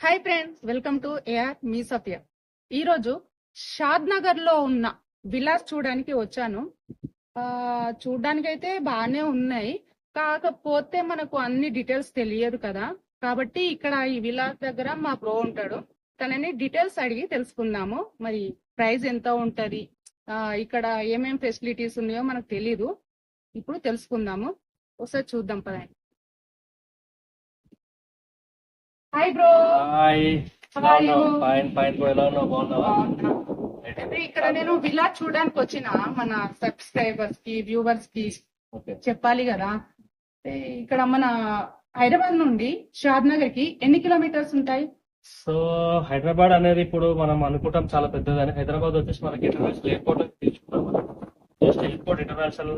Hi friends welcome to AR మీ సత్య ఈరోజు షాద్ నగర్లో ఉన్న విలాస్ చూడడానికి వచ్చాను. ఆ చూడడానికి అయితే బాగానే ఉన్నాయి. కాకపోతే మనకు అన్ని డీటెయిల్స్ తెలియదు కదా. కాబట్టి ఇక్కడ ఈ విలాస్ దగ్గర మా బ్రో ఉంటాడు. తనని డీటెయిల్స్ అడిగి తెలుసుకుందాము. మరి ప్రైస్ ఎంత ఉంటది? ఆ ఇక్కడ ఏమేం ఫెసిలిటీస్ ఉన్నాయో మనకు తెలీదు. ఇప్పుడు తెలుసుకుందాము. ఒకసారి చూద్దాం పదండి. Hi bro hi? Fine fine bro ఎలా ఉన్నావు బాగున్నావా? ఇక్కడ నేను విలా చూడడానికి వచ్చిన మన సబ్స్క్రైబర్స్కి వ్యూవర్స్కి చెప్పాలి కదా. ఇక్కడ మన హైదరాబాద్ నుండి షాద్ నగర్కి ఎన్ని కిలోమీటర్స్ ఉంటాయి? సో హైదరాబాద్ అనేది ఇప్పుడు మనం అనుకుంటాం చాలా పెద్దదని. హైదరాబాద్ వచ్చేసి మనకి ఇంటర్నేషనల్ ఎయిర్పోర్ట్ తీసుకుంటాం జస్ట్ ఎయిర్పోర్ట్ ఇంటర్నేషనల్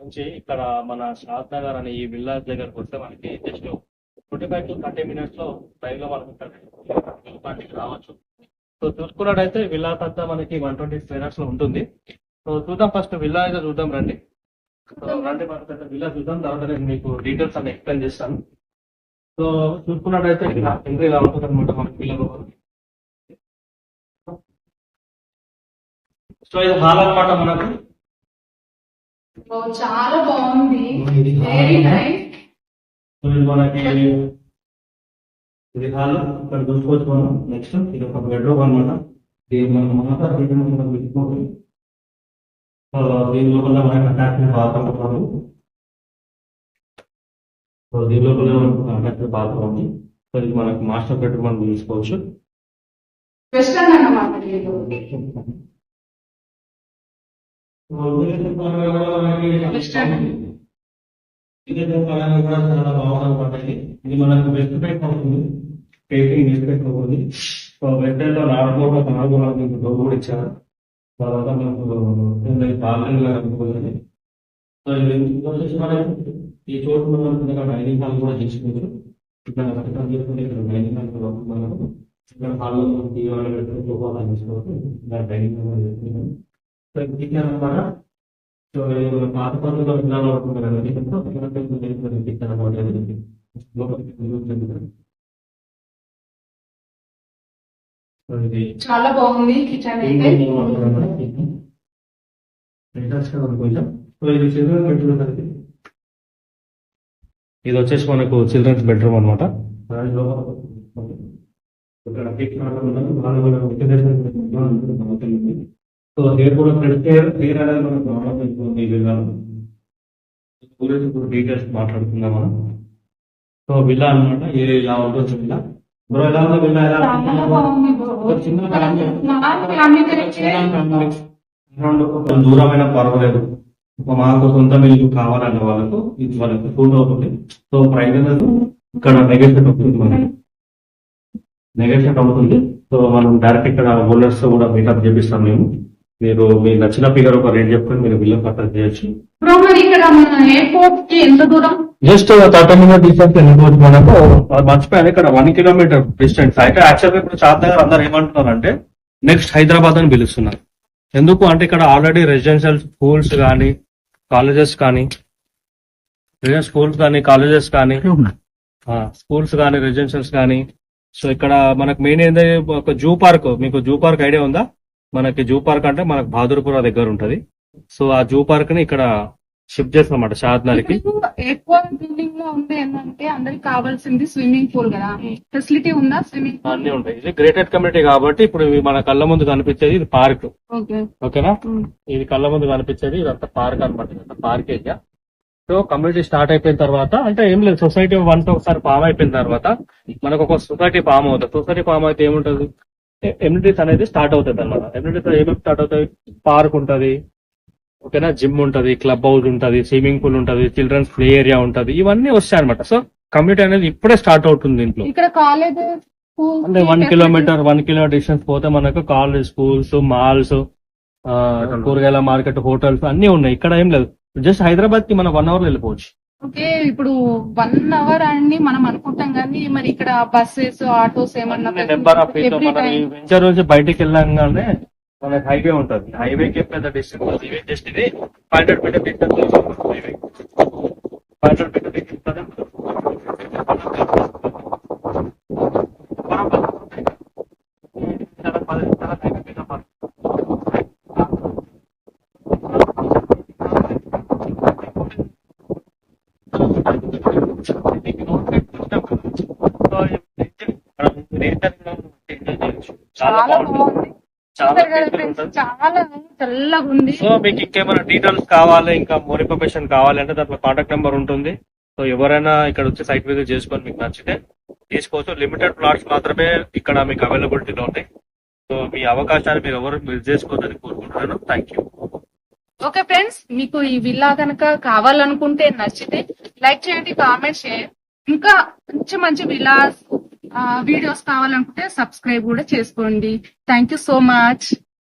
నుంచి ఇక్కడ మన షాద్ నగర్ అనే ఈ విల్లాస్ దగ్గరకు వస్తే మనకి just twenty five to thirty మినిట్స్లో డ్రైవ్లో మనకి రావచ్చు. సో చూసుకున్నట్టయితే విల్లాస్ అంతా మనకి వన్ ట్వంటీ మినిట్స్లో ఉంటుంది. సో చూద్దాం ఫస్ట్ విల్లా అయితే చూద్దాం రండి. సో రండి మనకి అయితే విల్లా చూద్దాం తర్వాత నేను మీకు డీటెయిల్స్ అన్ని ఎక్స్ప్లెయిన్ చేస్తాను. సో చూసుకున్నట్టయితే ఇలా ఎంట్రీ ఇలా ఉంటుంది అనమాట మనకి విల్లా సో ఇది హాల్ అన్నమాట మనకు. చాలా బాగుంది. వెరీ నైస్ సో ఇది మనకి ఇది హాల్ ఇక్కడ చూసుకోవచ్చు మనం నెక్స్ట్ ఇది ఒక బెడ్రూమ్ అనమాట ఇది మనం మాత్రం బెడ్రూమ్ మనం పెట్టుకోవాలి. దీని లోపల మనకి అటాచ్మెంట్ బాత్రూమ్ ఉంటుంది సో దీని లోపల మనకు బాత్రూమ్ ఉంది. సో ఇది మనకి మాస్టర్ బెడ్రూమ్ మనం తీసుకోవచ్చు వెస్టర్న్ అన్నమాట. వెస్టర్న్ ఇదైతే పరంగా కూడా చాలా బాగుందన్నమాట పడ్డాయి ఇది మనకు వెస్ట్ బెడ్ అవుతుంది. పేపింగ్ వెస్ట్ బెడ్ అవుతుంది. సో వెస్ట్ బెడ్లో నాలుగు నాలుగు మీకు డోర్ కూడా ఇచ్చారు. తర్వాత మనకు పార్కింగ్ అనుకోవాలి సో ఇది వచ్చేసి మనం ఈ చోటు మనం డైనింగ్ హాల్ కూడా తీసుకోవచ్చు ఇక్కడ కట్టడం చేసుకుంటే ఇక్కడ డైనింగ్ హాల్ కూడా మనకు. ఇక్కడ హాల్లో లో తీయాలి పెట్టుకుని సోఫా తీసుకోవచ్చు ఇక్కడ డైనింగ్ హాల్ చేసుకుంటాం సో ఇది కిచెన్ అన్నమాట. సో ఇది మన పాత పద్ధతిలో విధానం అన్నమాట. సో ఇది చాలా బాగుంది కిచెన్ అయితే. ఇది వచ్చేసి మనకు చిల్డ్రన్స్ బెడ్రూమ్ అనమాట సో హెయిర్ కూడా ఫ్రెండ్ హెయిర్ హెయిర్ అనేది మనకు ఈ విల్లాలో గురించి ఇప్పుడు డీటెయిల్స్ మాట్లాడుకుందాం మనం సో విల్లా అనమాట ఏ ఇలా ఉంటుంది విల్లా బ్రో ఎలా ఉంది విల్లా ఎలా చిన్న దూరమైన పర్వాలేదు. మాకు సొంత ఇల్లు కావాలన్న వాళ్ళకు ఇది వాళ్ళకి సూట్ అవుతుంది. సో ప్రైస్ అనేది ఇక్కడ నెగోషియేట్ అవుతుంది మనకి. నెగోషియేట్ అవుతుంది. సో మనం డైరెక్ట్ ఇక్కడ తో కూడా మీటప్ చేపిస్తాం మేము. మీరు మీకు నచ్చిన ఫిగర్ ఒక రేట్ చెప్పుకొని మీరు బిల్లు కట్ట చేయొచ్చు. బ్రో మరి ఇక్కడ మన ఎయిర్పోర్ట్కి ఎంత దూరం? జస్ట్ థర్టీ మినిట్ డిస్టెన్స్ వెళ్ళిపోవచ్చు మనకు? అది మర్చిపోయాను. ఇక్కడ వన్ కిలోమీటర్ డిస్టెన్స్. అయితే యాక్చువల్గా ఇప్పుడు చార్ దగ్గర అందరు ఏమంటున్నారంటే నెక్స్ట్ హైదరాబాద్ అని పిలుస్తున్నారు. ఎందుకు? అంటే ఇక్కడ ఆల్రెడీ రెసిడెన్షియల్ స్కూల్స్ కానీ కాలేజెస్ కానీ స్కూల్స్ కానీ కాలేజెస్ కానీ స్కూల్స్ కానీ రెసిడెన్షియల్స్ కానీ. సో ఇక్కడ మనకు మెయిన్ ఏంటంటే ఒక జూ పార్క్. మీకు జూ పార్క్ ఐడియా ఉందా? మనకి జూ పార్క్ అంటే మనకు బహాదూర్పుర దగ్గర ఉంటది. సో ఆ జూ పార్క్ని ఇక్కడ షిఫ్ట్ చేస్తాం అన్నమాట షాద్నగర్కి ఎక్కువ బిల్డింగ్లో ఉంది ఏంటంటే అందరికి కావాల్సింది స్విమ్మింగ్ పూల్ కదా. ఫెసిలిటీ ఉందా స్విమ్మింగ్ పూల్? అన్ని ఉంటాయి. ఇది గ్రేటెడ్ కమ్యూనిటీ కాబట్టి ఇప్పుడు ఇవి మన కళ్ళ ముందు కనిపించేది ఇది పార్క్ ఓకే. ఓకేనా? ఇది కళ్ళ ముందు కనిపించేది ఇదంతా పార్క్ అనమాట ఇదంతా park area so community start అయిపోయిన తర్వాత అంటే ఏం లేదు సొసైటీ వన్స్ ఒకసారి ఫామ్ అయిపోయిన తర్వాత మనకు ఒక సొసైటీ ఫామ్ అవుతుంది. సొసైటీ ఫామ్ అయితే ఏముంటది? ఎమ్యూనిటీస్ అనేది స్టార్ట్ అవుతుంది అనమాట ఎమ్యూనిటీస్ ఏమేమి స్టార్ట్ అవుతాయి పార్క్ ఉంటది. ఓకేనా? జిమ్ ఉంటది క్లబ్ హౌస్ ఉంటది స్విమ్మింగ్ పూల్ ఉంటది చిల్డ్రన్స్ ప్లే ఏరియా ఉంటది. ఇవన్నీ వస్తాయి అనమాట సో కమ్యూనిటీ అనేది ఇప్పుడే స్టార్ట్ అవుతుంది దీంట్లో. ఇక్కడ కాలేజ్ అంటే one kilometer one kilometer distance పోతే మనకు కాలేజ్ స్కూల్స్ మాల్స్ కూరగాయల మార్కెట్ హోటల్స్ అన్ని ఉన్నాయి. ఇక్కడ ఏం లేదు. జస్ట్ హైదరాబాద్కి మనం వన్ అవర్ వెళ్ళిపోవచ్చు. ఓకే ఇప్పుడు వన్ అవర్ అని మనం అనుకుంటాం కానీ మరి ఇక్కడ బస్సెస్ ఆటోస్ ఏమన్నా నెంబర్ ఆఫ్. వెంచర్ నుంచి బయటికి వెళ్ళంగానే మనకి హైవే ఉంటది. హైవే కి పెద్ద డిస్టెన్స్ జస్ట్ ఇది five hundred meter distance highway five hundred meter చాలా బాగుంది. చాలా చల్లగా ఉంది. సో మీకు ఇంకేమైనా డీటెయిల్స్ కావాలి ఇంకా మోర్ ఇన్ఫర్మేషన్ కావాలి అంటే దాంట్లో కాంటాక్ట్ నెంబర్ ఉంటుంది. సో ఎవరైనా ఇక్కడ వచ్చి సైట్ విజిట్ చేసుకొని మీకు నచ్చితే తీసుకోవచ్చు. లిమిటెడ్ ప్లాట్స్ మాత్రమే ఇక్కడ మీకు అవైలబిలిటీలో ఉన్నాయి. సో మీ అవకాశాన్ని మీరు ఎవరు మిస్ చేసుకోవద్దని కోరుకుంటున్నాను. థ్యాంక్ యూ ఓకే ఫ్రెండ్స్ మీకు ఈ విల్లా కనుక కావాలనుకుంటే నచ్చితే లైక్ చేయండి కామెంట్ షేర్ ఇంకా మంచి మంచి విలాస్ వీడియోస్ కావాలనుకుంటే సబ్స్క్రైబ్ కూడా చేసుకోండి. Thank you so much